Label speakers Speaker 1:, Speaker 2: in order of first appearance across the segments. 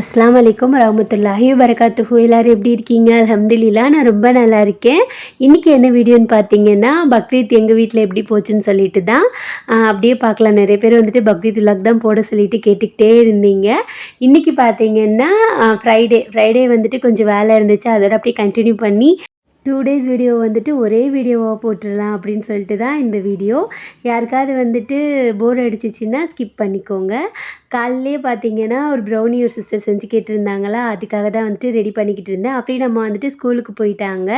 Speaker 1: அஸ்லாம் வலைக்கம் ரஹமத்துல்லாஹி வரகாத்துஹூ எல்லாரும் எப்படி இருக்கீங்க? அல்ஹம்துலில்லாஹ் நான் ரொம்ப நல்லா இருக்கேன். இன்றைக்கி என்ன வீடியோன்னு பார்த்தீங்கன்னா பக்ரீத் எங்கள் வீட்டில் எப்படி போச்சுன்னு சொல்லிட்டு தான் அப்படியே பார்க்கலாம். நிறைய பேர் வந்துட்டு பக்ரீத் உலாக் தான் போட சொல்லிட்டு கேட்டுக்கிட்டே இருந்தீங்க. இன்றைக்கி பார்த்தீங்கன்னா ஃப்ரைடே ஃப்ரைடே வந்துட்டு கொஞ்சம் வேலை இருந்துச்சு. அதோட அப்படியே கண்டினியூ பண்ணி டூ டேஸ் வீடியோ வந்துட்டு ஒரே வீடியோவாக போட்டுடலாம் அப்படின்னு சொல்லிட்டு தான் இந்த வீடியோ யாருக்காவது வந்துட்டு போர் அடிச்சிச்சின்னா ஸ்கிப் பண்ணிக்கோங்க. காலையிலே பார்த்தீங்கன்னா ஒரு ப்ரௌனி ஒரு சிஸ்டர் செஞ்சு கேட்டிருந்தாங்களா அதுக்காக தான் வந்துட்டு ரெடி பண்ணிக்கிட்டு இருந்தேன். அப்படியே நம்ம வந்துட்டு ஸ்கூலுக்கு போயிட்டாங்க.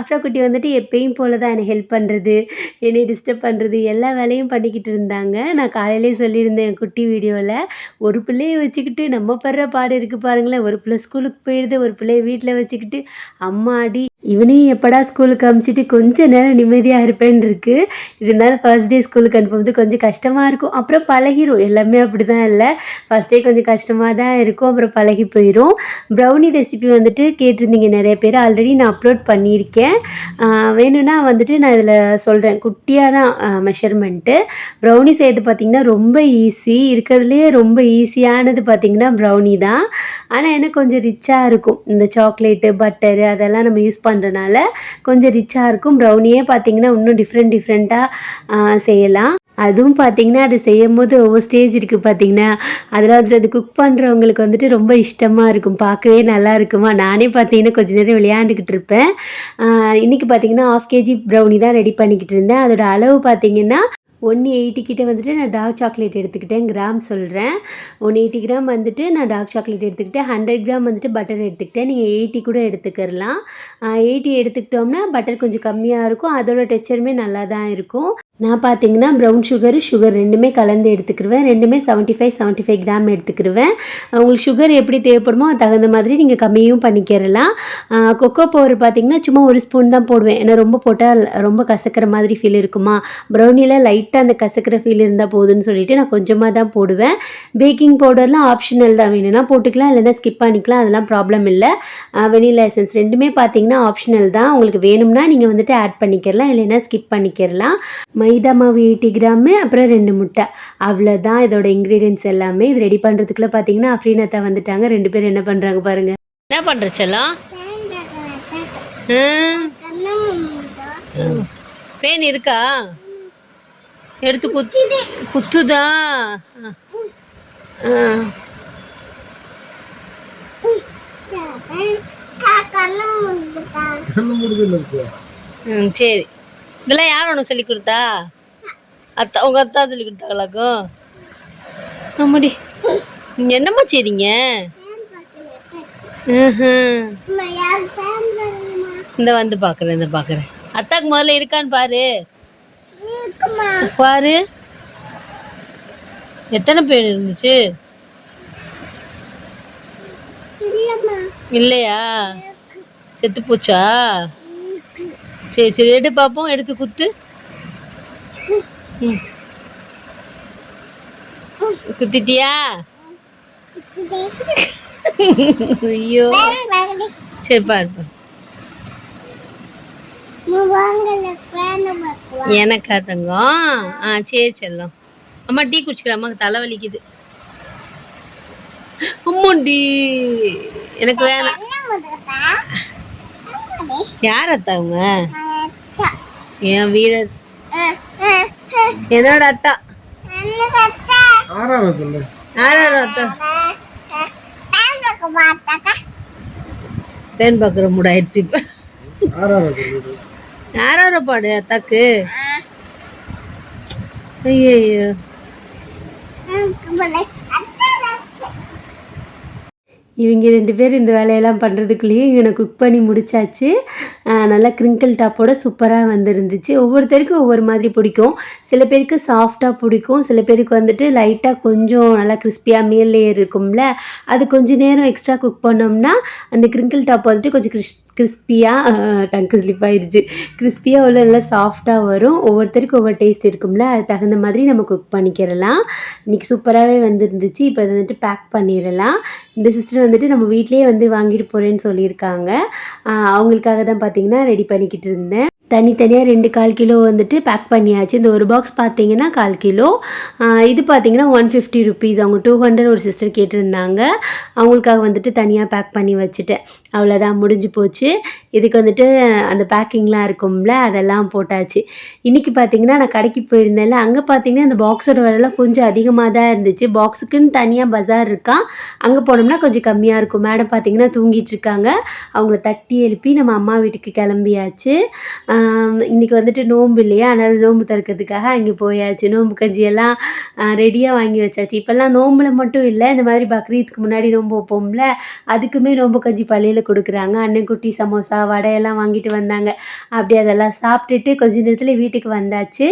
Speaker 1: அஃப்ரா குட்டி வந்துட்டு எப்பயும் போல் தான் என்னை ஹெல்ப் பண்ணுறது என்னை டிஸ்டர்ப் பண்ணுறது எல்லா வேலையும் பண்ணிக்கிட்டு இருந்தாங்க. நான் காலையிலே சொல்லியிருந்தேன் என் குட்டி வீடியோவில் ஒரு பிள்ளையை வச்சுக்கிட்டு நம்ம படுற பாடு இருக்குது பாருங்களேன். ஒரு பிள்ளை ஸ்கூலுக்கு போயிடுது ஒரு பிள்ளைய வீட்டில் வச்சுக்கிட்டு அம்மாடி இவனையும் எப்படா ஸ்கூலுக்கு அனுப்பிச்சிட்டு கொஞ்ச நேரம் நிம்மதியாக இருப்பேன்னு இருக்கு இருந்தாலும் ஃபர்ஸ்ட் டே ஸ்கூலுக்கு அனுப்பும்போது கொஞ்சம் கஷ்டமாக இருக்கும். அப்புறம் பழகிரும். எல்லாமே அப்படி தான் இல்லை. ஃபர்ஸ்ட் டே கொஞ்சம் கஷ்டமாக தான் இருக்கும். அப்புறம் பழகி போயிடும் ப்ரௌனி ரெசிபி வந்துட்டு கேட்டிருந்தீங்க நிறைய பேர். ஆல்ரெடி நான் அப்லோட் பண்ணியிருக்கேன். வேணும்னா வந்துட்டு நான் இதில் சொல்கிறேன் குட்டியாக தான் மெஷர்மெண்ட்டு ப்ரௌனி செய்கிறது பார்த்திங்கன்னா ரொம்ப ஈஸி இருக்கிறதுலே ரொம்ப ஈஸியானது பார்த்திங்கன்னா ப்ரௌனி தான். ஆனால் எனக்கு கொஞ்சம் ரிச்சாக இருக்கும். இந்த சாக்லேட்டு பட்டரு அதெல்லாம் நம்ம யூஸ் பண்ணுறனால கொஞ்சம் ரிச்சாக இருக்கும். ப்ரௌனியே பார்த்தீங்கன்னா இன்னும் டிஃப்ரெண்ட் டிஃப்ரெண்ட்டாக செய்யலாம். அதுவும் பார்த்தீங்கன்னா அது செய்யும் போது ஒவ்வொரு ஸ்டேஜ் இருக்குது பார்த்தீங்கன்னா அதில் வந்துட்டு அது குக் பண்ணுறவங்களுக்கு வந்துட்டு ரொம்ப இஷ்டமாக இருக்கும். பார்க்கவே நல்லா இருக்குமா? நானே பார்த்தீங்கன்னா கொஞ்ச நேரம் விளையாண்டுக்கிட்டு இருப்பேன். இன்றைக்கி இன்னைக்கு பார்த்தீங்கன்னா ஆஃப் கேஜி ப்ரௌனி தான் ரெடி பண்ணிக்கிட்டு இருந்தேன். அதோட அளவு பார்த்தீங்கன்னா ஒன் எயிட்டி கிட்ட வந்துட்டு நான் டார்க் சாக்லேட் எடுத்துக்கிட்டேன் கிராம் சொல்கிறேன் ஒன் எயிட்டி கிராம் வந்துட்டு நான் டார்க் சாக்லேட் எடுத்துக்கிட்டேன். ஹண்ட்ரட் கிராம் வந்துட்டு பட்டர் எடுத்துக்கிட்டேன். நீங்கள் எயிட்டி கூட எடுத்துக்கிறலாம் எயிட்டி எடுத்துக்கிட்டோம்னா பட்டர் கொஞ்சம் கம்மியாக இருக்கும். அதோட டெக்ஸ்சருமே நல்லா தான் இருக்கும். நான் பார்த்தீங்கன்னா ப்ரௌன் சுகர் சுகர் ரெண்டுமே கலந்து எடுத்துக்கிருவேன். ரெண்டுமே seventy five seventy five gram எடுத்துக்கிருவேன். உங்களுக்கு சுகர் எப்படி தேவைப்படுமோ தகுந்த மாதிரி நீங்கள் கம்மியும் பண்ணிக்கிறலாம் கொக்கோ பவுடர் பார்த்தீங்கன்னா சும்மா ஒரு ஸ்பூன் தான் போடுவேன். ஏன்னா ரொம்ப போட்டால் ரொம்ப கசக்கிற மாதிரி ஃபீல் இருக்குமா? ப்ரௌனியில் லைட்டாக அந்த கசக்கிற ஃபீல் இருந்தால் போதும்னு சொல்லிட்டு நான் கொஞ்சமாக தான் போடுவேன். பேக்கிங் பவுடர்லாம் ஆப்ஷனல் தான் வேணும்னா போட்டுக்கலாம் இல்லைன்னா ஸ்கிப் பண்ணிக்கலாம். அதெல்லாம் ப்ராப்ளம் இல்லை. வெனிலா எசன்ஸ் ரெண்டுமே பார்த்தீங்கன்னா ஆப்ஷனல் தான். உங்களுக்கு வேணும்னா நீங்கள் வந்துட்டு ஆட் பண்ணிக்கிறலாம் இல்லைன்னா ஸ்கிப் பண்ணிக்கிறலாம் மைதா மாவு எயிட்டி கிராமு அப்புறம் ரெண்டு முட்டை. அவ்வளோதான் இதோட இன்க்ரீடியன்ஸ் எல்லாமே. இது ரெடி பண்ணுறதுக்குள்ள பார்த்தீங்கன்னா அஃப்ரீனத்தா வந்துட்டாங்க. ரெண்டு பேரும் என்ன பண்ணுறாங்க பாருங்க.
Speaker 2: என்ன பண்ற செல்லம் பேன் இருக்கா? எடுத்து குத்து குத்துதா? ஆ. ம் சரி. இதெல்லாம் யார் உனக்கு சொல்லி கொடுத்தா? அத்தா உங்க அத்தா சொல்லி கொடுத்தாங்களாக்கும் ஆமாடி. நீங்க என்னம்மா செய்றீங்க. இந்த வந்து பாக்குறேன் இந்த பாக்குறேன். அத்தாக்கு முதல்ல இருக்கான்னு பாரு. பாரு. எத்தனை பேர் இருந்துச்சு? இல்லையா? செத்து போச்சா? சரி சரி எடு பார்ப்போம் எடுத்து குத்து. குத்திட்டியா? ஐயோ. சரி பாரு எனக்கா தங்கம்? ஆ சரி செல்லம். அம்மா டீ குடிச்சுக்கிற அம்மாக்கு தலை வலிக்குது அம்மாண்டி எனக்கு வேணாம். யார் அத்தா அவங்க? என் வீர என்னோட அத்தா. யார் அத்தா. பேன் பார்க்குற மூடாயிடுச்சு இப்போ. யாரோட பாடு அத்தாக்கு? ஐயோ
Speaker 1: இவங்க ரெண்டு பேர் இந்த வேலையெல்லாம் பண்ணுறதுக்குள்ளேயே இவனை குக் பண்ணி முடிச்சாச்சு. நல்லா கிரிங்கிள் டாப்போட சூப்பராக வந்துருந்துச்சு. ஒவ்வொருத்தருக்கும் ஒவ்வொரு மாதிரி பிடிக்கும். சில பேருக்கு சாஃப்டாக பிடிக்கும். சில பேருக்கு வந்துட்டு லைட்டாக கொஞ்சம் நல்லா கிறிஸ்பியாக மேல் லேயர் இருக்கும்ல. அது கொஞ்ச நேரம் எக்ஸ்ட்ரா குக் பண்ணோம்னா அந்த கிரிங்கிள் டாப் வந்துட்டு கொஞ்சம் கிறிஸ் கிறிஸ்பியாக டங்கு ஸ்லிப் ஆயிடுச்சு கிறிஸ்பியாக உள்ள நல்லா சாஃப்டாக வரும். ஒவ்வொருத்தருக்கும் ஒவ்வொரு டேஸ்ட் இருக்கும்ல. அது தகுந்த மாதிரி நம்ம குக் பண்ணிக்கிறலாம். இன்றைக்கி சூப்பராகவே வந்துருந்துச்சு. இப்போ அதை வந்துட்டு பேக் பண்ணிடலாம். இந்த சிஸ்டர் வந்துட்டு நம்ம வீட்லேயே வந்து வாங்கிட்டு போகிறேன்னு சொல்லியிருக்காங்க. அவங்களுக்காக தான் பார்த்தீங்கன்னா ரெடி பண்ணிக்கிட்டு இருந்தேன். தனித்தனியாக ரெண்டு கால் கிலோ வந்துட்டு பேக் பண்ணியாச்சு. இந்த ஒரு பாக்ஸ் பார்த்தீங்கன்னா கால் கிலோ. இது பார்த்தீங்கன்னா ஒன் ஃபிஃப்டி ருபீஸ் அவங்க டூ ஹண்ட்ரட் ஒரு சிஸ்டர் கேட்டிருந்தாங்க. அவங்களுக்காக வந்துட்டு தனியாக பேக் பண்ணி வச்சுட்டேன். அவ்வளோதான் முடிஞ்சு போச்சு. இதுக்கு வந்துட்டு அந்த பேக்கிங்லாம் இருக்கும்ல அதெல்லாம் போட்டாச்சு. இன்றைக்கி பார்த்தீங்கன்னா நான் கடைக்கு போயிருந்தேன்ல அங்கே பார்த்தீங்கன்னா அந்த பாக்ஸோட விலைலாம் கொஞ்சம் அதிகமாக தான் இருந்துச்சு. பாக்ஸுக்குன்னு தனியாக பஜார் இருக்கா? அங்கே போனோம்னா கொஞ்சம் கம்மியாக இருக்கும். மேடம் பார்த்தீங்கன்னா தூங்கிட்டு இருக்காங்க. அவங்கள தட்டி எழுப்பி நம்ம அம்மா வீட்டுக்கு கிளம்பியாச்சு. இன்றைக்கி இன்னைக்கு வந்துட்டு நோம்பு இல்லையா? அதனால் நோம்பு திறக்கிறதுக்காக அங்கே போயாச்சு. நோம்பு கஞ்சி எல்லாம் ரெடியாக வாங்கி வச்சாச்சு. இப்போல்லாம் நோம்பில் மட்டும் இல்லை இந்த மாதிரி பக்ரீத்துக்கு முன்னாடி நோன்பு வைப்போம்ல அதுக்குமே நோன்பு கஞ்சி பள்ளியில் கொடுக்குறாங்க அண்ணன் குட்டி சமோசா வடை எல்லாம் வாங்கிட்டு வந்தாங்க. அப்படி அதெல்லாம் சாப்பிட்டுட்டு கொஞ்ச நேரத்தில் வீட்டுக்கு வந்தாச்சு.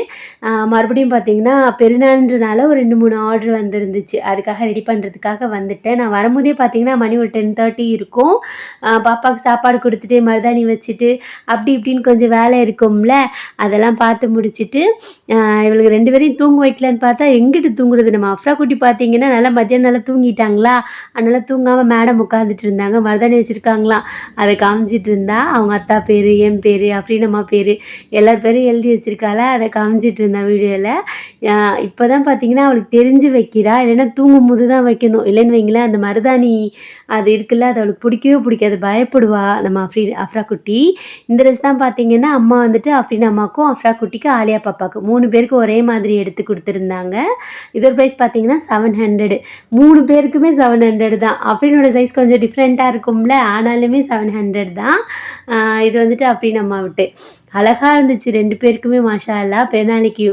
Speaker 1: மறுபடியும் பார்த்தீங்கன்னா பெருநாள்ன்றனால ஒரு ரெண்டு மூணு ஆர்டர் வந்துருந்துச்சு. அதுக்காக ரெடி பண்ணுறதுக்காக வந்துட்டேன். நான் வரும்போதே பார்த்தீங்கன்னா மணி ஒரு டென் தேர்ட்டி இருக்கும். பாப்பாவுக்கு சாப்பாடு கொடுத்துட்டு மருதாணி வச்சுட்டு அப்படி இப்படின்னு கொஞ்சம் வேலை இருக்கும்ல அதெல்லாம் பார்த்து முடிச்சிட்டு இவளுக்கு ரெண்டு பேரையும் தூங்க வைக்கலான்னு பார்த்தா எங்கிட்டு தூங்குறது? நம்ம அஃப்ரா குட்டி பார்த்தீங்கன்னா நல்லா மத்தியானம் நல்லா தூங்கிட்டாங்களா? அதனால தூங்காமல் மேடம் உட்காந்துட்டு இருந்தாங்க. மருதாணி வச்சுருக்காங்களாம் அதை காமிச்சிட்டு இருந்தா அவங்க அத்தா பேர் என் பேர் அம்மா பேர் எல்லார் பேரும் எழுதி வச்சிருக்காள? அதை காமிச்சிட்டு இருந்தா வீடியோவில் இப்போ தான் பார்த்தீங்கன்னா அவளுக்கு தெரிஞ்சு வைக்கிறா. இல்லைன்னா தூங்கும் போது தான் வைக்கணும். இல்லைன்னு வைங்களேன் அந்த மருதாணி அது இருக்குல்ல அது அவளுக்கு பிடிக்கவே பிடிக்காது. பயப்படுவா நம்ம அஃப்ரி அஃப்ரா குட்டி இந்த ட்ரெஸ் தான் பார்த்தீங்கன்னா அம்மா வந்துட்டு அஃப்ரின் அம்மாக்கும் அஃப்ரா குட்டிக்கு ஆலியா பாப்பாவுக்கு மூணு பேருக்கு ஒரே மாதிரி எடுத்து கொடுத்துருந்தாங்க. இதோட ப்ரைஸ் பார்த்தீங்கன்னா செவன் ஹண்ட்ரடு மூணு பேருக்குமே செவன் ஹண்ட்ரட் தான். அஃப்ரினோட சைஸ் கொஞ்சம் டிஃப்ரெண்ட்டாக இருக்கும்ல. ஆனாலுமே செவன் ஹண்ட்ரட் தான். இது வந்துட்டு அஃப்ரின் அம்மா விட்டு. அழகா இருந்துச்சு ரெண்டு பேருக்குமே மாஷா அல்லா பெருநாளைக்கு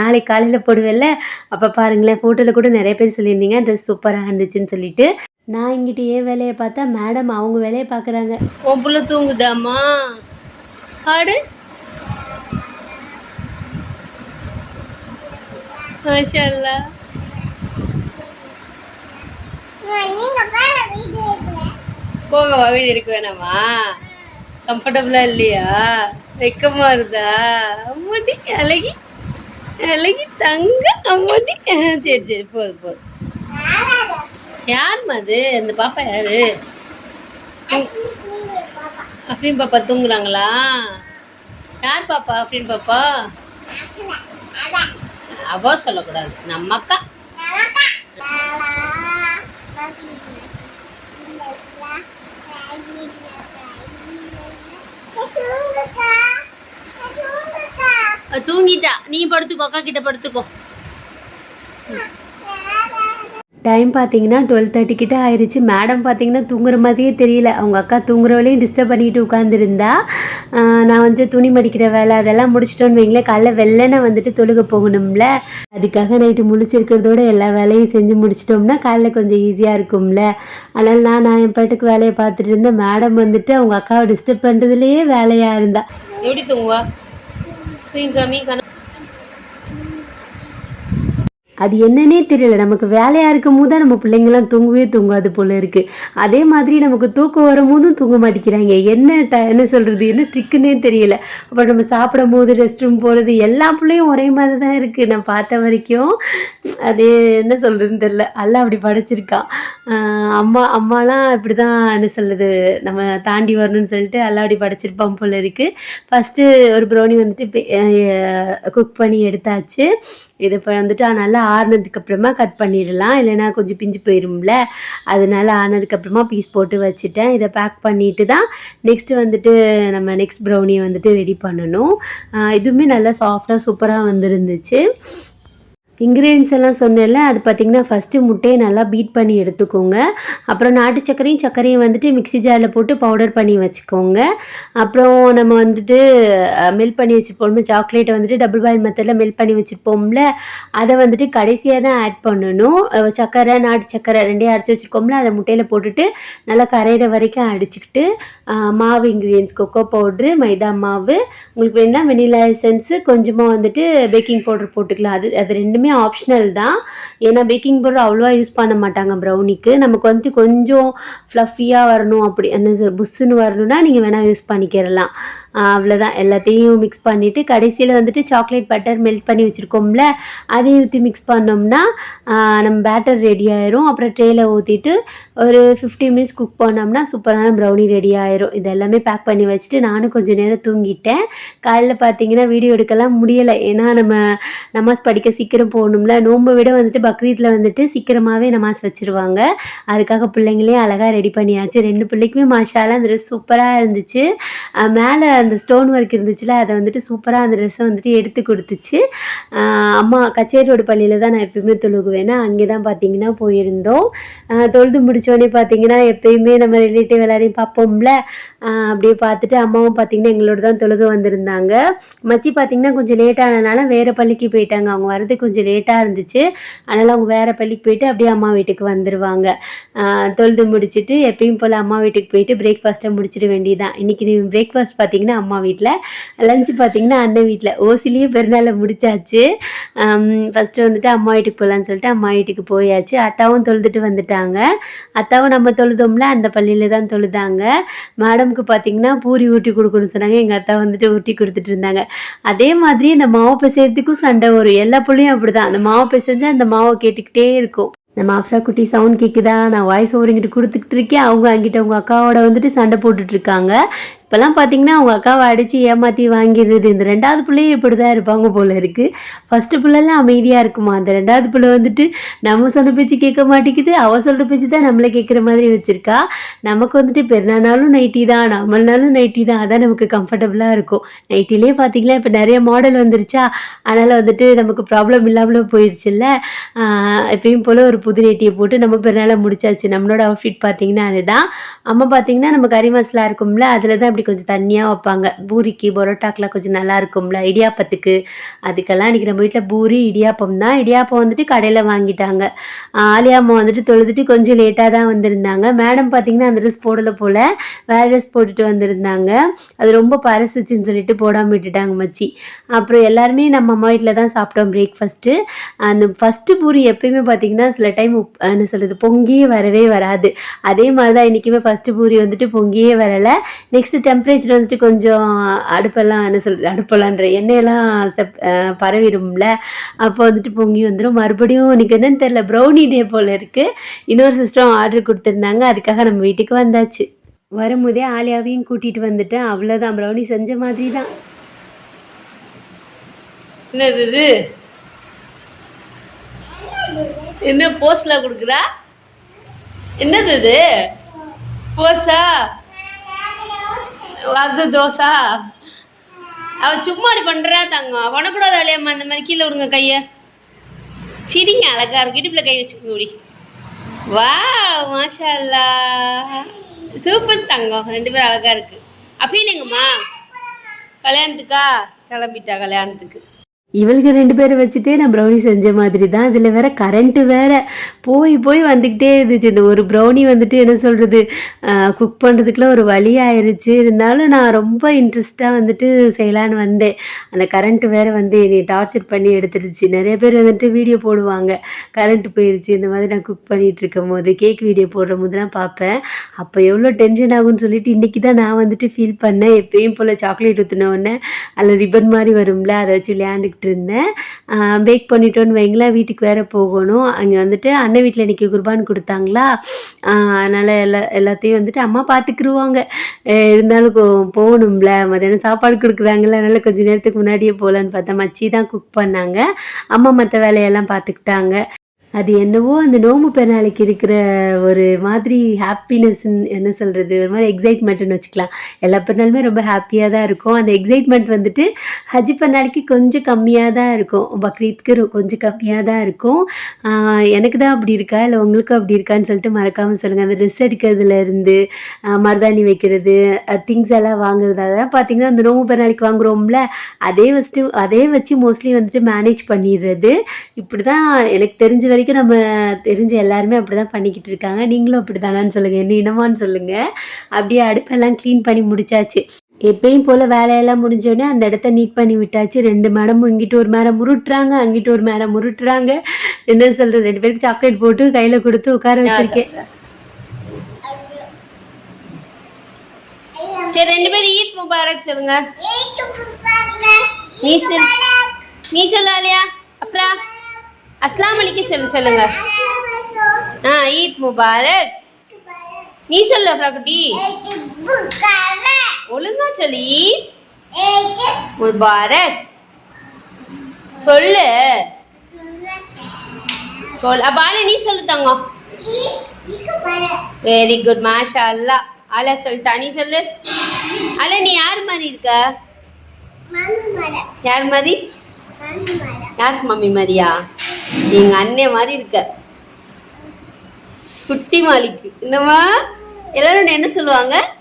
Speaker 1: நாளைக்கு காலையில் போடுவேல்ல அப்போ பாருங்களேன் ஃபோட்டோவில் கூட நிறைய பேர் சொல்லியிருந்தீங்க. ட்ரெஸ் சூப்பராக இருந்துச்சுன்னு சொல்லிட்டு. நான் இங்கிட்டு ஏன் வேலையை பார்த்தா மேடம் அவங்க வேலையை பார்க்குறாங்க.
Speaker 2: உன் புள்ள தூங்குதாம்மா? ஆடு மாஷா அல்லா போகவா வீடு இருக்க வேணாமா? கம்ஃபர்டபுளா இல்லையா? வெக்கமா இருந்தா? அம்மாடி அழகி அழகி தங்க அம்மாடி. சரி சரி போதும் போதும். யாரும்மா அது? அந்த பாப்பா யாரு? அஃப்ரீன் பாப்பா தூங்குறாங்களா? யார் பாப்பா அஃப்ரீன் பாப்பா? அவ சொல்லக்கூடாது. நம்ம அக்கா. தூங்கிட்டா. நீ படுத்துக்கோ அக்கா கிட்ட படுத்துக்கோ.
Speaker 1: டைம் பார்த்தீங்கன்னா டுவெல் தேர்ட்டி கிட்ட ஆயிடுச்சு மேடம் பார்த்தீங்கன்னா தூங்குற மாதிரியே தெரியல. அவங்க அக்கா தூங்குறவளையும் டிஸ்டர்ப் பண்ணிக்கிட்டு உட்காந்துருந்தா நான் வந்து துணி மடிக்கிற வேலை அதெல்லாம் முடிச்சிட்டோன்னு வைங்களேன். காலைல வெள்ளனை வந்துட்டு தொழுக போகணும்ல. அதுக்காக நைட்டு முழிச்சிருக்கிறதோட எல்லா வேலையும் செஞ்சு முடிச்சிட்டோம்னா காலைல கொஞ்சம் ஈஸியாக இருக்கும்ல. அதனால் நான் நான் என் பாட்டுக்கு வேலையை பார்த்துட்டு இருந்தேன். மேடம் வந்துட்டு அவங்க அக்காவை டிஸ்டர்ப் பண்ணுறதுலையே வேலையாக இருந்தா.
Speaker 2: எப்படி தூங்குவா? தூங்கி
Speaker 1: அது என்னன்னே தெரியல. நமக்கு வேலையாக இருக்கும் போது தான் நம்ம பிள்ளைங்கள்லாம் தூங்கவே தூங்காது போல இருக்குது அதே மாதிரி நமக்கு தூக்கம் வரும்போதும் தூங்க மாட்டேங்கிறாங்க. என்ன ட என்ன சொல்கிறது என்ன ட்ரிக்குன்னே தெரியல. அப்புறம் நம்ம சாப்பிடும் போது ரெஸ்ட் ரூம் போகிறது எல்லா பிள்ளையும் ஒரே மாதிரி தான் இருக்குது நான் பார்த்த வரைக்கும் அது என்ன சொல்கிறதுன்னு தெரில எல்லாம் அப்படி படைச்சிருக்கான் அம்மா அம்மாலாம் இப்படி தான் என்ன சொல்கிறது நம்ம தாண்டி வரணும்னு சொல்லிட்டு எல்லாம் அப்படி படைச்சிருப்பான் போல இருக்குது ஃபஸ்ட்டு ஒரு ப்ரௌனி வந்துட்டு குக் பண்ணி எடுத்தாச்சு. இது இப்போ வந்துட்டு நல்லா ஆறுனதுக்கு அப்புறமா கட் பண்ணிடலாம். இல்லைனா கொஞ்சம் பிஞ்சு போயிடும்ல அதனால ஆனதுக்கப்புறமா பீஸ் போட்டு வச்சுட்டேன். இதை பேக் பண்ணிட்டு தான் நெக்ஸ்ட்டு வந்துட்டு நம்ம நெக்ஸ்ட் ப்ரௌனியை வந்துட்டு ரெடி பண்ணணும். இதுவுமே நல்லா சாஃப்டாக சூப்பராக வந்துருந்துச்சு. இன்க்ரீடியன்ஸ் எல்லாம் சொன்னேன்ல அது பார்த்திங்கன்னா ஃபஸ்ட்டு முட்டையை நல்லா பீட் பண்ணி எடுத்துக்கோங்க. அப்புறம் நாட்டு சர்க்கரையும் சர்க்கரையும் வந்துட்டு மிக்ஸி ஜாரில் போட்டு பவுடர் பண்ணி வச்சுக்கோங்க. அப்புறம் நம்ம வந்துட்டு மெல்ட் பண்ணி வச்சுருப்போம்ல சாக்லேட்டை வந்துட்டு டபுள் பாயில் மெத்தடில் மெல்ட் பண்ணி வச்சுருப்போம்ல அதை வந்துட்டு கடைசியாக தான் ஆட் பண்ணணும். சக்கரை சர்க்கரை நாட்டு சர்க்கரை ரெண்டையும் அரைச்சி வச்சுருக்கோம்ல அதை முட்டையில் போட்டுட்டு நல்லா கரையிற வரைக்கும் அடிச்சுக்கிட்டு மாவு இன்க்ரீடியன்ஸ் கொக்கோ பவுட்ரு மைதா மாவு உங்களுக்கு வேணால் வெனிலா எசன்ஸு கொஞ்சமாக வந்துட்டு பேக்கிங் பவுடர் போட்டுக்கலாம். அது அது ரெண்டுமே ஆப்ஷனல் தான். ஏன்னா பேக்கிங் பவுடர் அவ்வளோவா யூஸ் பண்ண மாட்டாங்க ப்ரௌனிக்கு நமக்கு வந்துட்டு கொஞ்சம் ஃப்ளஃபியாக வரணும் அப்படி என்ன புஷ்ஷுன்னு வரணும்னா நீங்கள் வேணால் யூஸ் பண்ணிக்கிறலாம் அவ்வளோதான் எல்லாத்தையும் மிக்ஸ் பண்ணிவிட்டு கடைசியில் வந்துட்டு சாக்லேட் பட்டர் மெல்ட் பண்ணி வச்சுருக்கோம்ல அதையும் ஊற்றி மிக்ஸ் பண்ணோம்னா நம்ம பேட்டர் ரெடி ஆயிரும். அப்புறம் ட்ரேயில் ஊற்றிட்டு ஒரு ஃபிஃப்டி மினிட்ஸ் குக் பண்ணோம்னா சூப்பரான ப்ரௌனி ரெடி ஆயிரும். இது எல்லாமே பேக் பண்ணி வச்சுட்டு நானும் கொஞ்சம் நேரம் தூங்கிட்டேன். காலையில் பார்த்தீங்கன்னா வீடியோ எடுக்கலாம் முடியலை. ஏன்னா நம்ம நமாஸ் படிக்க சீக்கிரம் போகணும்ல. நோன்பை விட வந்துட்டு பக்ரீத்தில் வந்துட்டு சீக்கிரமாகவே நமாஸ் வச்சுருவாங்க. அதுக்காக பிள்ளைங்களையும் அழகாக ரெடி பண்ணியாச்சு. ரெண்டு பிள்ளைக்குமே மாஷாலாம் அந்த ட்ரெஸ் சூப்பராக இருந்துச்சு. மேலே அந்த ஸ்டோன் ஒர்க் இருந்துச்சுல அதை வந்துட்டு சூப்பராக அந்த ட்ரெஸ்ஸை வந்துட்டு எடுத்து கொடுத்துச்சு. அம்மா கச்சேரியோட பள்ளியில் தான் நான் எப்பயுமே தொழுகுவேன்னா அங்கே தான் பார்த்தீங்கன்னா போயிருந்தோம் தொழுது முடித்தோடனே பார்த்தீங்கன்னா எப்பயுமே நம்ம ரிலேட்டிவ் எல்லாரையும் பார்ப்போம்ல. அப்படியே பார்த்துட்டு அம்மாவும் பார்த்தீங்கன்னா எங்களோட தான் தொழுக வந்திருந்தாங்க. மச்சி பார்த்தீங்கன்னா கொஞ்சம் லேட் வேறு பள்ளிக்கு போயிட்டாங்க. அவங்க வரது கொஞ்சம் லேட்டாக இருந்துச்சு. அதனால் அவங்க வேறு பள்ளிக்கு போயிட்டு அப்படியே அம்மா வீட்டுக்கு வந்துடுவாங்க தொழுது முடிச்சுட்டு எப்பயும் போல் அம்மா வீட்டுக்கு போயிட்டு பிரேக்ஃபாஸ்ட்டை முடிச்சிட வேண்டியதான் இன்றைக்கி பிரேக்ஃபாஸ்ட் பார்த்தீங்கன்னா அம்மா வீட்டில் லஞ்ச் பார்த்தீங்கன்னா அண்ணன் வீட்டில் ஓசிலேயே பெருநாளை முடிச்சாச்சு. ஃபஸ்ட்டு வந்துட்டு அம்மா வீட்டுக்கு போகலான்னு சொல்லிட்டு அம்மா வீட்டுக்கு போயாச்சு. அத்தாவும் தொழுதுட்டு வந்துட்டாங்க. அத்தாவும் நம்ம தொழுதோம்ல அந்த பள்ளியில் தான் தொழுதாங்க. மேடம்க்கு பார்த்தீங்கன்னா பூரி ஊட்டி கொடுக்கணும்னு சொன்னாங்க. எங்கள் அத்தா வந்துட்டு ஊட்டி கொடுத்துட்டு இருந்தாங்க. அதே மாதிரி இந்த மாவு பிசையறதுக்கும் சண்டை வரும். எல்லா பிள்ளையும் அப்படி தான் அந்த மாவு பிசைஞ்சு அந்த மாவை கேட்டுக்கிட்டே இருக்கும். நம்ம ஆஃப்ரா குட்டி சவுண்ட் கேட்குதா நான் வாய்ஸ் ஓவர் இங்கிட்டு கொடுத்துக்கிட்டு இருக்கேன். அவங்க அங்கிட்ட அவங்க அக்காவோட வந்துட்டு சண்டை போட்டுட்டு இருக்காங்க. இப்போல்லாம் பார்த்தீங்கன்னா அவங்க அக்காவை அடித்து ஏமாற்றி வாங்கிடுறது. இந்த ரெண்டாவது பிள்ளையும் இப்படி தான் இருப்பாங்க போல இருக்குது ஃபஸ்ட்டு பிள்ளைலாம் அமைதியாக இருக்குமா? அந்த ரெண்டாவது பிள்ளை வந்துட்டு நம்ம சொன்ன பேச்சு கேட்க மாட்டேங்குது. அவள் சொல்கிற பேச்சு தான் நம்மளை கேட்குற மாதிரி வச்சுருக்கா. நமக்கு வந்துட்டு பெருநானாலும் நைட்டி தான். நம்மளாலும் நைட்டி தான். அதான் நமக்கு கம்ஃபர்டபுளாக இருக்கும். நைட்டிலே பார்த்தீங்கன்னா இப்போ நிறைய மாடல் வந்துருச்சா? அதனால் வந்துட்டு நமக்கு ப்ராப்ளம் இல்லாமல் போயிடுச்சுல்ல எப்பயும் போல் ஒரு புது நைட்டியை போட்டு நம்ம பெருநாளை முடிச்சாச்சு. நம்மளோட அவுட்ஃபிட் பார்த்தீங்கன்னா அதுதான். அம்மா பார்த்தீங்கன்னா நம்ம கறி மசாலா இருக்கும்ல? அதில் தான் அப்படி கொஞ்சம் தண்ணியாக வைப்பாங்க. பூரிக்கு பரோட்டாக்கெலாம் கொஞ்சம் நல்லா இருக்கும்ல இடியாப்பத்துக்கு. அதுக்கெல்லாம் இன்றைக்கி நம்ம வீட்டில் பூரி இடியாப்பம் தான். இடியாப்பம் வந்துட்டு கடையில் வாங்கிட்டாங்க. ஆஹ் ஆலியா அம்மா வந்துட்டு தொழுதுட்டு கொஞ்சம் லேட்டாக தான் வந்திருந்தாங்க. மேடம் பார்த்தீங்கன்னா அந்த ட்ரெஸ் போடலை போல் வேறு ட்ரெஸ் போட்டுட்டு வந்திருந்தாங்க. அது ரொம்ப பரசுச்சுன்னு சொல்லிட்டு போடாமல் விட்டுட்டாங்க மச்சி. அப்புறம் எல்லாருமே நம்ம அம்மா வீட்டில் தான் சாப்பிட்டோம் பிரேக்ஃபாஸ்ட்டு அந்த ஃபஸ்ட்டு பூரி எப்பயுமே பார்த்தீங்கன்னா சில டைம் உப் என்ன சொல்கிறது பொங்கியே வரவே வராது. அதே மாதிரி தான் இன்றைக்குமே ஃபஸ்ட்டு பூரி வந்துட்டு பொங்கியே வரலை. நெக்ஸ்ட்டு டெம்பரேச்சர் வந்துட்டு கொஞ்சம் அடுப்பெல்லாம் என்ன சொல் அடுப்பெல்லான்ற எண்ணெயெல்லாம் செப் பரவிடும்ல அப்போ வந்துட்டு பொங்கி வந்துடும் மறுபடியும் இன்னைக்கு என்னன்னு தெரில ப்ரௌனி டே போல் இருக்குது இன்னொரு சிஸ்டம் ஆர்டர் கொடுத்துருந்தாங்க. அதுக்காக நம்ம வீட்டுக்கு வந்தாச்சு. வரும்போதே ஆலியாவையும் கூட்டிகிட்டு வந்துட்டேன் அவ்வளோதான் ப்ரௌனி செஞ்ச மாதிரி தான்
Speaker 2: என்னது இது? என்ன போஸ்ட்லாம் கொடுக்குறா? என்னது இது? போஸா அது தோசா. அவ சும்மா அப்படி பண்ணுறா தங்கம். பண்ணக்கூடாது அலையம்மா அந்த மாதிரி கீழே விடுங்க கையை. சிரிங்க அழகா இருக்கு. இடுப்பில் கை வச்சுக்கோங்க இப்படி. வா மாஷா சூப்பர் தங்கம். ரெண்டு பேரும் அழகா இருக்கு. அப்பீனுங்கம்மா கல்யாணத்துக்கா? கிளம்பிட்டா கல்யாணத்துக்கு.
Speaker 1: இவளுக்கு ரெண்டு பேரை வச்சுட்டே நான் ப்ரௌனி செஞ்ச மாதிரி தான் இதில் வேற கரண்ட்டு வேற போய் போய் வந்துக்கிட்டே இருந்துச்சு. இந்த ஒரு ப்ரௌனி வந்துட்டு என்ன சொல்கிறது குக் பண்ணுறதுக்குலாம் ஒரு வழி ஆயிடுச்சு இருந்தாலும் நான் ரொம்ப இன்ட்ரெஸ்ட்டாக வந்துட்டு செய்யலான்னு வந்தேன். அந்த கரண்ட்டு வேற வந்து என்னை டார்ச்சர் பண்ணி எடுத்துருச்சு நிறைய பேர் வந்துட்டு வீடியோ போடுவாங்க. கரண்ட் போயிடுச்சு இந்த மாதிரி நான் குக் பண்ணிகிட்டு இருக்கும் போது கேக் வீடியோ போடுற போதெல்லாம் பார்ப்பேன். அப்போ எவ்வளோ டென்ஷன் ஆகும்னு சொல்லிட்டு இன்றைக்கி தான் நான் வந்துட்டு ஃபீல் பண்ணேன். எப்பயும் போல் சாக்லேட் ஊற்றின உடனே அதில் ரிப்பன் மாதிரி வரும்ல அதை வச்சு விளையாண்டுக்கிட்டு இருந்தேன் பேக் பண்ணிட்டோன்னு வைங்களேன் வீட்டுக்கு வேறு போகணும். அங்கே வந்துட்டு அண்ணன் வீட்டில் இன்றைக்கி குர்பான் கொடுத்தாங்களா? அதனால் எல்லா எல்லாத்தையும் வந்துட்டு அம்மா பார்த்துக்குருவாங்க இருந்தாலும் கோ- போகணும்ல மத்தியானம் சாப்பாடு கொடுக்குறாங்கல்ல அதனால் கொஞ்சம் நேரத்துக்கு முன்னாடியே போகலான்னு பார்த்தா மச்சி தான் குக் பண்ணாங்க. அம்மா மற்ற வேலையெல்லாம் பார்த்துக்கிட்டாங்க அது என்னவோ அந்த நோம்பு பெருநாளைக்கு இருக்கிற ஒரு மாதிரி ஹாப்பினஸ் என்ன சொல்கிறது ஒரு மாதிரி எக்ஸைட்மெண்ட்னு வச்சுக்கலாம். எல்லா பெருநாளுமே ரொம்ப ஹாப்பியாக தான் இருக்கும். அந்த எக்ஸைட்மெண்ட் வந்துட்டு ஹஜ் பெருநாளைக்கு கொஞ்சம் கம்மியாக தான் இருக்கும். பக்ரீத்க்கு கொஞ்சம் கம்மியாக தான் இருக்கும். எனக்கு தான் அப்படி இருக்கா? இல்லை உங்களுக்கும் அப்படி இருக்கான்னு சொல்லிட்டு மறக்காமல் சொல்லுங்கள் அந்த ட்ரெஸ் எடுக்கிறதுலேருந்து மருதாணி வைக்கிறது திங்ஸ் எல்லாம் வாங்குறது அதெல்லாம் பார்த்திங்கன்னா அந்த நோம்பு பெருநாளைக்கு வாங்குறோம்ல அதே வச்சுட்டு அதே வச்சு மோஸ்ட்லி வந்துட்டு மேனேஜ் பண்ணிடுறது. இப்படி தான் எனக்கு தெரிஞ்ச வரைக்கும் நம்ம தெரிஞ்ச எல்லாருமே அப்படி தான் பண்ணிக்கிட்டு இருக்காங்க. நீங்களும் அப்படி தானான்னு சொல்லுங்கள் என்ன இனமான்னு சொல்லுங்கள் அப்படியே அடுப்பெல்லாம் க்ளீன் பண்ணி முடிச்சாச்சு. எப்பயும் போல் வேலையெல்லாம் முடிஞ்சோடனே அந்த இடத்த நீட் பண்ணி விட்டாச்சு. ரெண்டு மேடமும் இங்கிட்டு ஒரு மேடம் உருட்டுறாங்க அங்கிட்டு ஒரு மேடம் உருட்டுறாங்க. என்ன சொல்கிறது ரெண்டு பேருக்கு சாக்லேட் போட்டு கையில் கொடுத்து உட்கார வச்சிருக்கேன்.
Speaker 2: சரி ரெண்டு பேரும் ஈத் முபாரக் சொல்லுங்க. நீ சொல் நீ சொல்ல இல்லையா அப்புறம்? அஸ்லாம் அலைக்கும் சொல்லு சொல்லுங்க. ஆ ஈத் முபாரக். நீ சொல்லு அப்புறம் குட்டி ஒழுங்கா சொல்லி முபாரக். சொல்லு. சொல் பாலு நீ சொல்லு தங்கம். வெரி குட் மாஷா அல்லா அல சொல்லிட்டா நீ சொல்லு. அல நீ யார் மாதிரி இருக்க? யார் மாதிரி? யாஸ் மம்மி மாதிரியா? எங்க அண்ணன் மாதிரி இருக்க. குட்டி மாலிக்கு என்னம்மா? எல்லாரும் என்ன சொல்லுவாங்க?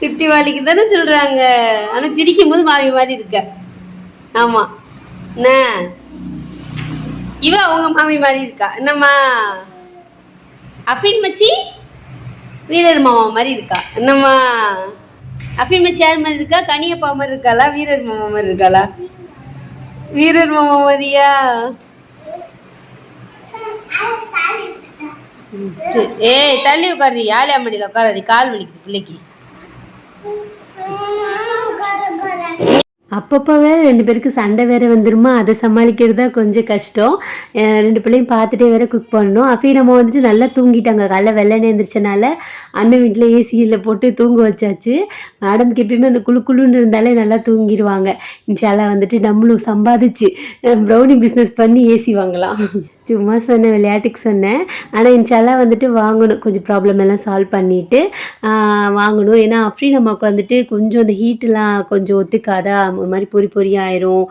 Speaker 2: குட்டி மாலிக்கு தானே சொல்றாங்க. ஆனா சிரிக்கும் போது மாமி மாதிரி இருக்க. ஆமா. என்ன? இவ அவங்க மாமி மாதிரி இருக்கா. என்னம்மா? அஃபின் மச்சி? வீரர் மாமா மாதிரி இருக்கா. என்னம்மா? அஃபின் யார் மாதிரி இருக்கா? கனியப்பா மாதிரி இருக்காளா? வீரர் மாமா மாதிரி இருக்காளா? வீரர் மாமா மாதிரியா? சரி. ஏய் தள்ளி உட்காரு ஆலியா மடியில் உட்காராதி? கால் வலிக்குது பிள்ளைக்கு.
Speaker 1: அப்பப்போவே ரெண்டு பேருக்கு சண்டை வேறு வந்துருமா? அதை சமாளிக்கிறது தான் கொஞ்சம் கஷ்டம். ரெண்டு பிள்ளையும் பார்த்துட்டே வேறு குக் பண்ணணும். அப்பயே நம்ம வந்துட்டு நல்லா தூங்கிட்டாங்க. காலைல வெள்ளனே எழுந்திரிச்சனால அண்ணன் வீட்டில் ஏசியில் போட்டு தூங்க வச்சாச்சு. மேடம்க்கு எப்பயுமே அந்த குழு குழுன்னு இருந்தாலே நல்லா தூங்கிடுவாங்க இன்ஷால்லா வந்துட்டு நம்மளும் சம்பாதிச்சு ப்ரௌனி பிஸ்னஸ் பண்ணி ஏசி வாங்கலாம். சும்மா சொன்னேன் விளையாட்டுக்கு சொன்னேன். ஆனால் இன்ஷால்லாம் வந்துட்டு வாங்கணும். கொஞ்சம் ப்ராப்ளம் எல்லாம் சால்வ் பண்ணிவிட்டு வாங்கணும். ஏன்னா அப்படி நமக்கு வந்துட்டு கொஞ்சம் அந்த ஹீட்டெலாம் கொஞ்சம் ஒத்துக்காதா? ஒரு மாதிரி பொறி பொறி ஆயிரும்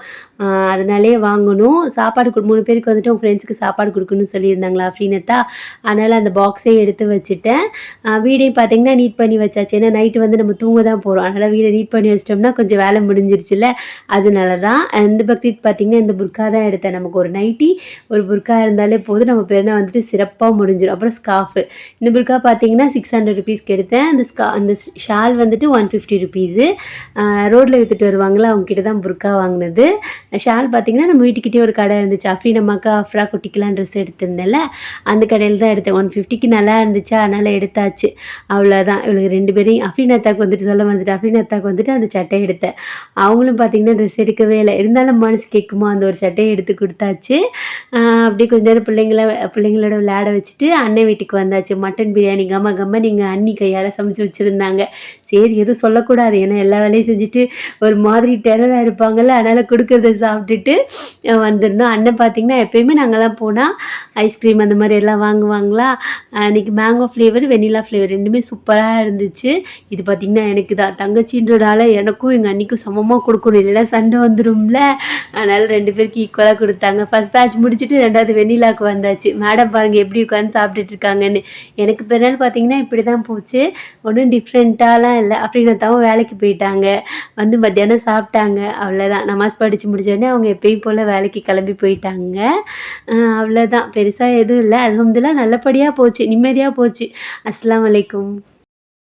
Speaker 1: அதனாலே வாங்கணும். சாப்பாடு கொடு மூணு பேருக்கு வந்துட்டு உங்கள் ஃப்ரெண்ட்ஸுக்கு சாப்பாடு கொடுக்கணும்னு சொல்லியிருந்தாங்களா ஃப்ரீனத்தா? அதனால் அந்த பாக்ஸே எடுத்து வச்சுட்டேன். வீடையும் பார்த்தீங்கன்னா நீட் பண்ணி வச்சாச்சு. ஏன்னா நைட்டு வந்து நம்ம தூங்க தான் போகிறோம் அதனால் வீடை நீட் பண்ணி வச்சிட்டோம்னா கொஞ்சம் வேலை முடிஞ்சிருச்சுல அதனால தான் இந்த பக்ரீத் பார்த்தீங்கன்னா இந்த புர்கா தான் எடுத்தேன். நமக்கு ஒரு நைட்டி ஒரு புர்கா இருந்தாலே போதும். நம்ம பேருந்தா வந்துட்டு சிறப்பாக முடிஞ்சிடும் அப்புறம் ஸ்காஃபு இந்த புர்கா பார்த்தீங்கன்னா சிக்ஸ் ஹண்ட்ரட் ருபீஸ்க்கு எடுத்தேன். அந்த ஸ்கா அந்த ஷால் வந்துட்டு ஒன் ஃபிஃப்டி ருபீஸு ரோட்டில் விற்றுட்டு வருவாங்களா அவங்ககிட்ட தான் புர்கா வாங்கினது. ஷால் பார்த்தீங்கன்னா நம்ம வீட்டுக்கிட்டே ஒரு கடை இருந்துச்சு. அஃப்ரீன் அம்மாக்கா அஃப்ரா குட்டிக்கெலாம் ட்ரெஸ் எடுத்திருந்தேன்ல. அந்த கடையில் தான் எடுத்தேன். ஒன் ஃபிஃப்டிக்கு நல்லா இருந்துச்சா. அதனால் எடுத்தாச்சு. அவ்வளோதான் இவளுக்கு ரெண்டு பேரையும் அஃப்ரீன் அத்தாக்கு வந்துட்டு சொல்ல வந்துட்டு அஃப்ரீன் அத்தாக்கு வந்துட்டு அந்த சட்டை எடுத்தேன். அவங்களும் பார்த்தீங்கன்னா ட்ரெஸ் எடுக்கவே இல்லை. இருந்தாலும் மனசு கேட்குமா? அந்த ஒரு சட்டையை எடுத்து கொடுத்தாச்சு. அப்படியே கொஞ்ச நேரம் பிள்ளைங்கள பிள்ளைங்களோட விளையாட வச்சுட்டு அண்ணன் வீட்டுக்கு வந்தாச்சு. மட்டன் பிரியாணி கம்ம கம்ம நீங்கள் அண்ணி கையால் சமைச்சு வச்சுருந்தாங்க. சரி எதுவும் சொல்லக்கூடாது. ஏன்னா எல்லா வேலையும் செஞ்சுட்டு ஒரு மாதிரி டெரராக இருப்பாங்கல்ல அதனால் கொடுக்குறத சாப்பிட்டுட்டு வந்துடணும். அண்ணன் பார்த்தீங்கன்னா எப்பயுமே நாங்கள்லாம் போனால் ஐஸ்கிரீம் அந்த மாதிரி எல்லாம் வாங்குவாங்களா? அன்றைக்கி மேங்கோ ஃப்ளேவர் வெனிலா ஃப்ளேவர் ரெண்டுமே சூப்பராக இருந்துச்சு. இது பார்த்திங்கன்னா எனக்கு தான். தங்கச்சின்றனால எனக்கும் எங்கள் அன்னைக்கும் சமமாக கொடுக்கணும். இல்லைனா சண்டை வந்துடும்ல அதனால் ரெண்டு பேருக்கு ஈக்குவலாக கொடுத்தாங்க. ஃபஸ்ட் பேட்ச் முடிச்சுட்டு ரெண்டாவது வெண்ணிலாவுக்கு வந்தாச்சு. மேடம் பாருங்கள் எப்படி உட்காந்து சாப்பிட்டுட்டு இருக்காங்கன்னு. எனக்கு பிறநாள் பார்த்தீங்கன்னா இப்படி தான் போச்சு. ஒன்றும் டிஃப்ரெண்ட்டாலாம் இல்லை அப்படின்னத்தாவும் வேலைக்கு போயிட்டாங்க. வந்து மத்தியானம் சாப்பிட்டாங்க. அவ்வளோதான் நமாஸ் படித்து முடிச்சோடனே அவங்க எப்பயும் போல் வேலைக்கு கிளம்பி போயிட்டாங்க. அவ்வளோதான் பெருசாக எதுவும் இல்லை. அல்ஹம்துலில்லாஹ் நல்லபடியாக போச்சு. நிம்மதியாக போச்சு. அஸ்லாம் வலைக்கும்